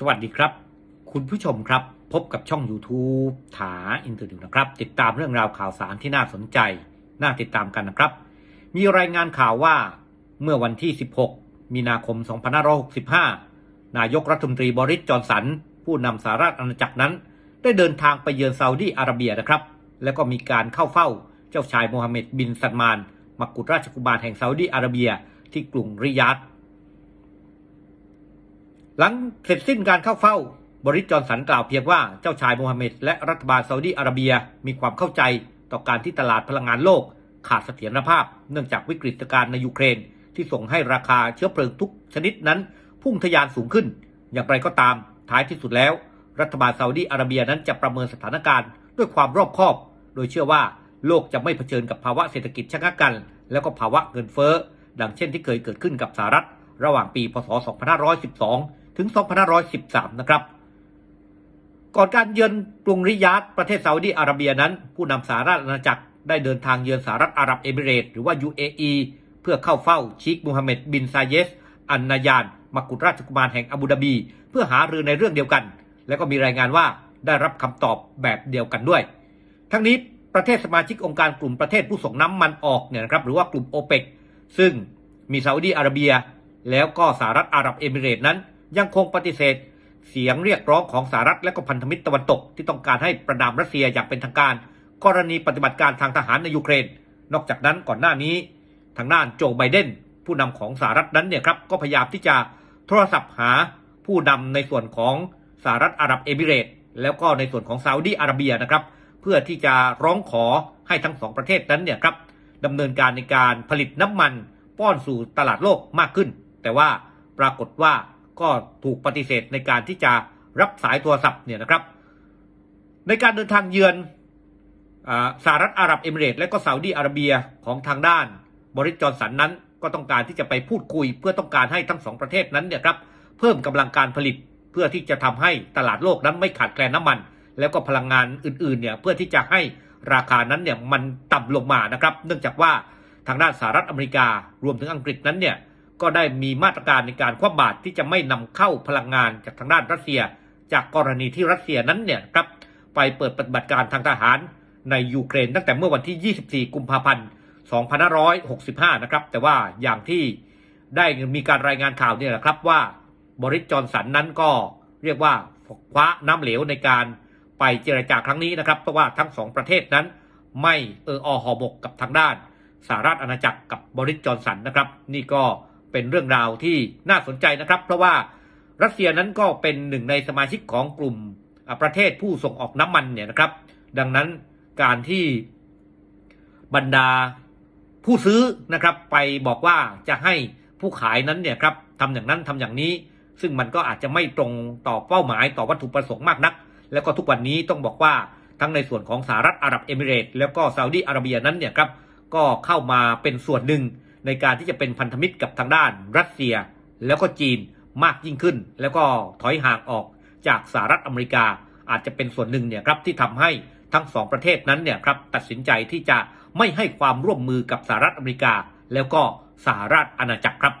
สวัสดีครับ คุณผู้ชมครับ พบกับช่อง YouTube ถาอินเตอร์ดิวนะครับ ติดตามเรื่องราวข่าวสารที่น่าสนใจ น่าติดตามกันนะครับ มีรายงานข่าวว่าเมื่อวันที่ 16 มีนาคม 2565 นายกรัฐมนตรีบริสจอนสัน ผู้นำสหรัฐอาณาจักรนั้น ได้เดินทางไปเยือนซาอุดีอาระเบียนะครับ แล้วก็มีการเข้าเฝ้าเจ้าชายโมฮัมเหม็ดบินซัลมานมักกุฎราชกุมารแห่งซาอุดีอาระเบีย ที่กรุงริยาด หลังเสร็จสิ้นการเข้าเฝ้า บริสจอนสันกล่าวเพียงว่าเจ้าชายโมฮัมเหม็ดและรัฐบาลซาอุดีอาระเบียมีความเข้าใจต่อการที่ตลาดพลังงานโลก ขาดเสถียรภาพ เนื่องจากวิกฤตการณ์ในยูเครน ที่ส่งให้ราคาเชื้อเพลิงทุกชนิดนั้น พุ่งทะยานสูงขึ้น อย่างไรก็ตามท้ายที่สุดแล้ว รัฐบาลซาอุดีอาระเบียนั้นจะประเมินสถานการณ์ด้วยความรอบคอบ โดยเชื่อว่าโลกจะไม่เผชิญกับภาวะเศรษฐกิจชะงักกัน แล้วก็ภาวะเงินเฟ้อดังเช่นที่เคยเกิดขึ้นกับสหรัฐ ระหว่างปีพศ 2512 ถึง 2513 นะครับ ก่อนการเยือนกรุงริยาดประเทศซาอุดีอาระเบียนั้น ผู้นำสหรัฐอาณาจักรได้เดินทางเยือนสหรัฐอาหรับเอมิเรตหรือว่า UAE เพื่อเข้าเฝ้าชีคมูฮัมเหม็ดบินซาเยส อันนายานมกุฎราชกุมารแห่งอาบูดาบี เพื่อหารือในเรื่องเดียวกัน และก็มีรายงานว่าได้รับคำตอบแบบเดียวกันด้วย ทั้งนี้ประเทศสมาชิกองค์การกลุ่มประเทศผู้ส่งน้ำมันออกเนี่ยนะครับหรือว่ากลุ่มโอเปกซึ่งมีซาอุดีอาระเบีย แล้วก็สหรัฐอาหรับเอมิเรต์นั้น ยังคงปฏิเสธ เสียงเรียกร้องของสหรัฐและก็พันธมิตรตะวันตกที่ต้องการให้ประนามรัสเซียอย่างเป็นทางการ กรณีปฏิบัติการทางทหารในยูเครน นอกจากนั้นก่อนหน้านี้ ทางด้านโจไบเดนผู้นำของสหรัฐนั้นเนี่ยครับก็พยายามที่จะโทรศัพท์หาผู้นำในส่วนของสหรัฐอาหรับเอมิเรตส์แล้วก็ในส่วนของซาอุดีอาระเบียนะครับ เพื่อที่จะร้องขอให้ทั้งสองประเทศนั้นเนี่ยครับดำเนินการในการผลิตน้ำมันป้อนสู่ตลาดโลกมากขึ้น แต่ว่าปรากฏว่า ก็ถูกปฏิเสธในการที่จะรับสายโทรศัพท์เนี่ยนะครับ ในการเดินทางเยือนอสหรัฐอาหรับเอมิเรตและก็ซาอุดีอาระเบียของทางด้านบริจอนสันนั้นก็ต้องการที่จะไปพูดคุย เพื่อต้องการให้ทั้งสองประเทศนั้นเนี่ยครับเพิ่มกำลังการผลิตเพื่อที่จะทำให้ตลาดโลกนั้นไม่ขาดแคลนน้ำมัน แล้วก็พลังงานอื่นๆเนี่ยเพื่อที่จะให้ราคานั้นเนี่ยมันต่ำลงมานะครับ เนื่องจากว่าทางด้านสหรัฐอเมริการวมถึงอังกฤษนั้นเนี่ย ก็ได้มีมาตรการในการคว่ำบาตรที่จะไม่นำเข้าพลังงานจากทางด้านรัสเซีย จากกรณีที่รัสเซียนั้นเนี่ยครับไปเปิดปฏิบัติการทางทหารในยูเครนตั้งแต่เมื่อวันที่ 24 กุมภาพันธ์ 2565 นะครับ แต่ว่าอย่างที่ได้มีการรายงานข่าวเนี่ยแหละครับว่าบริสจอนสันนั้นก็เรียกว่าคว้าน้ำเหลวในการไปเจรจาครั้งนี้นะครับ เพราะว่าทั้งสองประเทศนั้น ไม่เอออหอบกกับทางด้านสหรัฐอาณาจักรกับบริสจอนสันนะครับ นี่ก็ เป็นเรื่องราวที่น่าสนใจนะครับ เพราะว่ารัสเซียนั้นก็เป็นหนึ่งในสมาชิกของกลุ่มประเทศผู้ส่งออกน้ำมันเนี่ยนะครับ ดังนั้นการที่บรรดาผู้ซื้อนะครับ ไปบอกว่าจะให้ผู้ขายนั้นเนี่ยครับทำอย่างนั้นทำอย่างนี้ ซึ่งมันก็อาจจะไม่ตรงต่อเป้าหมายต่อวัตถุประสงค์มากนัก แล้วก็ทุกวันนี้ต้องบอกว่าทั้งในส่วนของสหรัฐอาหรับเอมิเรตแล้วก็ซาอุดีอาระเบียนั้นเนี่ยครับก็เข้ามาเป็นส่วนหนึ่ง ในการที่จะเป็นพันธมิตรกับทางด้านรัสเซีย แล้วก็จีนมากยิ่งขึ้น แล้วก็ถอยห่างออกจากสหรัฐอเมริกา อาจจะเป็นส่วนหนึ่งเนี่ยครับที่ทำให้ทั้งสองประเทศนั้นเนี่ยครับตัดสินใจที่จะไม่ให้ความร่วมมือกับสหรัฐอเมริกา แล้วก็สหรัฐอาณาจักรครับ